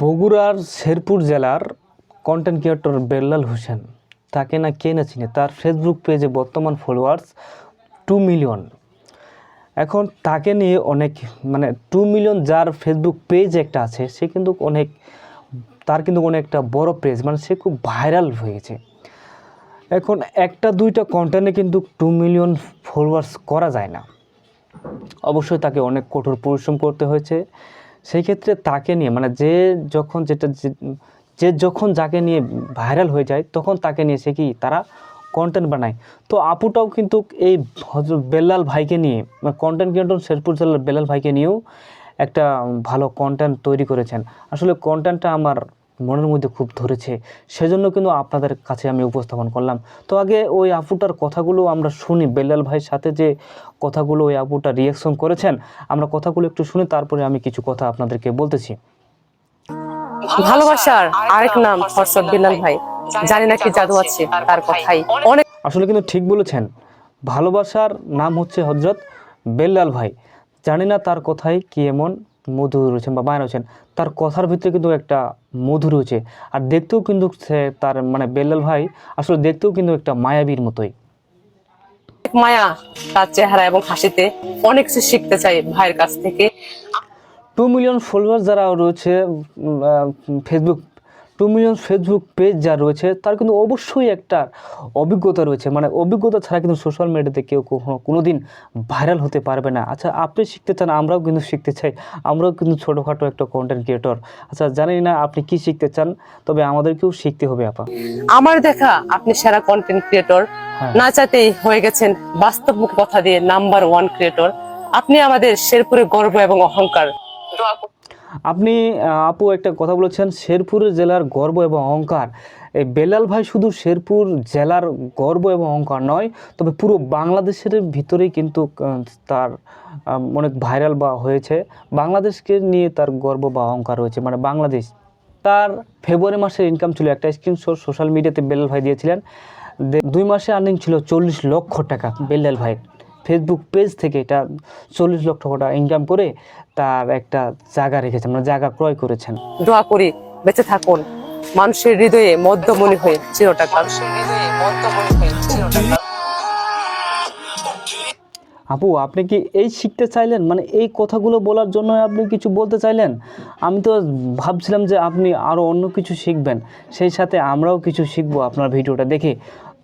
বগুড়ার শেরপুর জেলার content creator Bellal Hossain, তাকে না কে না চিনে, তার ফেসবুক পেজে বর্তমান ফলোয়ার্স টু মিলিয়ন এখন তাকে নিয়ে অনেক মানে টু মিলিয়ন যার ফেসবুক পেজ একটা আছে, সে কিন্তু অনেক, তার কিন্তু অনেকটা বড় পেজ মানে সে খুব ভাইরাল হয়েছে। এখন একটা দুইটা কন্টেন্টে কিন্তু টু মিলিয়ন ফলোয়ার্স করা যায় না। অবশ্যই তাকে অনেক কঠোর পরিশ্রম করতে হয়েছে। সেই ক্ষেত্রে তাকে নিয়ে মানে যে যখন যেটা যে- যখন যাকে নিয়ে ভাইরাল হয়ে যায়, তখন তাকে নিয়ে সে কি তারা কন্টেন্ট বানায়। তো আপুটাও কিন্তু এই হজর বেল্লাল ভাইকে নিয়ে মানে কন্টেন্ট ক্রিয়েটর শেরপুর জেলার বেল্লাল ভাইকে নিয়েও একটা ভালো কন্টেন্ট তৈরি করেছেন। আসলে কন্টেন্টটা আমার মনের মধ্যে খুব ধরেছে সেজন্য কিন্তু আপনাদের কাছে আমি উপস্থাপন করলাম। তো আগে ওই আপুটার কথাগুলো আমরা শুনি বেল্লাল ভাইয়ের সাথে যে কথাগুলো ওই আপুটা রিয়াকশন করেছেন আমরা কথাগুলো একটু শুনি তারপরে আমি কিছু কথা আপনাদেরকে বলতেছি। ভালোবাসার আরেক নাম হর্ষদ বিলাল ভাই। জানি না কি জাদু আছে তার কথাই। অনেক আসলে কিন্তু ঠিক বলেছেন ভালোবাসার নাম হচ্ছে হজরত বেল্লাল ভাই। জানি না তার কথাই কি এমন মধু রয়েছেন বা মায় রয়েছেন তার কথার ভিতরে কিন্তু একটা মধু রয়েছে। আর দেখতেও কিন্তু সে তার মানে বেল্লাল ভাই আসলে দেখতেও কিন্তু একটা মায়াবীর মতোই। মায়া তার চেহারা এবং হাসিতে অনেক কিছু শিখতে চাই ভাইয়ের কাছ থেকে। টু মিলিয়ন ফলোয়ার যারা রয়েছে Facebook two million Facebook page যা রয়েছে তার কিন্তু অবশ্যই একটা অভিজ্ঞতা রয়েছে। মানে অভিজ্ঞতা ছাড়া কিন্তু সোশ্যাল মিডিয়াতে কেউ কখনো কোনো দিন ভাইরাল হতে পারবে না। আচ্ছা আপনি শিখতে চান আমরাও কিন্তু শিখতে চাই। আমরাও কিন্তু ছোটোখাটো একটা কন্টেন্ট ক্রিয়েটর আচ্ছা জানি না আপনি কি শিখতে চান? তবে আমাদেরকেও শিখতে হবে আপা। আমার দেখা আপনি সেরা কন্টেন্ট ক্রিয়েটর হ্যাঁ। না চাইতেই হয়ে গেছেন বাস্তব কথা দিয়ে নাম্বার ওয়ান ক্রিয়েটর আপনি আমাদের শেরপুরে গর্ব এবং অহংকার। দোয়া। আপনি আপু একটা কথা বলেছেন, শেরপুর জেলার গর্ব এবং অহংকার। এই বেলাল ভাই শুধু শেরপুর জেলার গর্ব এবং অহংকার নয়, তবে পুরো বাংলাদেশের ভিতরেই কিন্তু তার অনেক ভাইরাল বা হয়েছে। বাংলাদেশকে নিয়ে তার গর্ব বা অহংকার রয়েছে মানে বাংলাদেশ। তার ফেব্রুয়ারি মাসের ইনকাম ছিল একটা স্ক্রিনশট সোশ্যাল মিডিয়াতে বেলাল ভাই দিয়েছিলেন। দুই মাসে আর্নিং ছিল চল্লিশ লক্ষ টাকা, বেলাল ভাই। ফেসবুক পেজ থেকে এটা চল্লিশ লক্ষ টাকা ইনকাম করে তার একটা জায়গা রেখেছেন মানে জায়গা ক্রয় করেছেন। দোয়া করি বেঁচে থাকুন মানুষের হৃদয়ে মধ্যমণি হয়ে চিরটা মানুষের হৃদয়ে মধ্যমণি হয়ে চিরটা আপু আপনি কি এই শিখতে চাইলেন? মানে এই কথাগুলো বলার জন্য আপনি কিছু বলতে চাইলেন? আমি তো ভাবছিলাম যে আপনি আরও অন্য কিছু শিখবেন সেই সাথে আমরাও কিছু শিখব আপনার ভিডিওটা দেখে।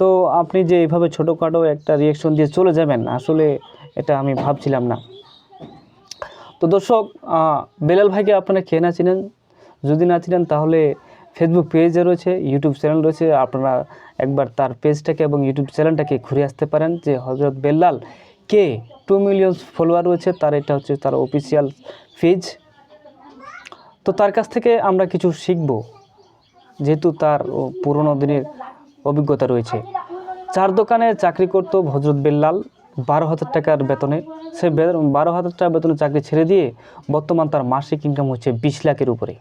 তো আপনি যে এইভাবে ছোটোখাটো একটা রিয়েকশন দিয়ে চলে যাবেন, আসলে এটা আমি ভাবছিলাম না। তো দর্শক বেলাল ভাইকে আপনারা কে না চিনেন? যদি না চিনেন, তাহলে ফেসবুক পেজে রয়েছে ইউটিউব চ্যানেল রয়েছে। আপনারা একবার তার পেজটাকে এবং ইউটিউব চ্যানেলটাকে ঘুরে আসতে পারেন যে হজরত বেল্লাল কে টু মিলিয়ন ফলোয়ার রয়েছে, তার এটা হচ্ছে তার অফিসিয়াল পেজ তো তার কাছ থেকে আমরা কিছু শিখব, যেহেতু তার পুরোনো দিনের অভিজ্ঞতা রয়েছে। চার দোকানে চাকরি করতো ভজরত বেল্লাল। বারো হাজার টাকার বেতনে সে বারো হাজার টাকা বেতনে চাকরি ছেড়ে দিয়ে বর্তমান তার মাসিক ইনকাম হচ্ছে বিশ লাখের উপরে।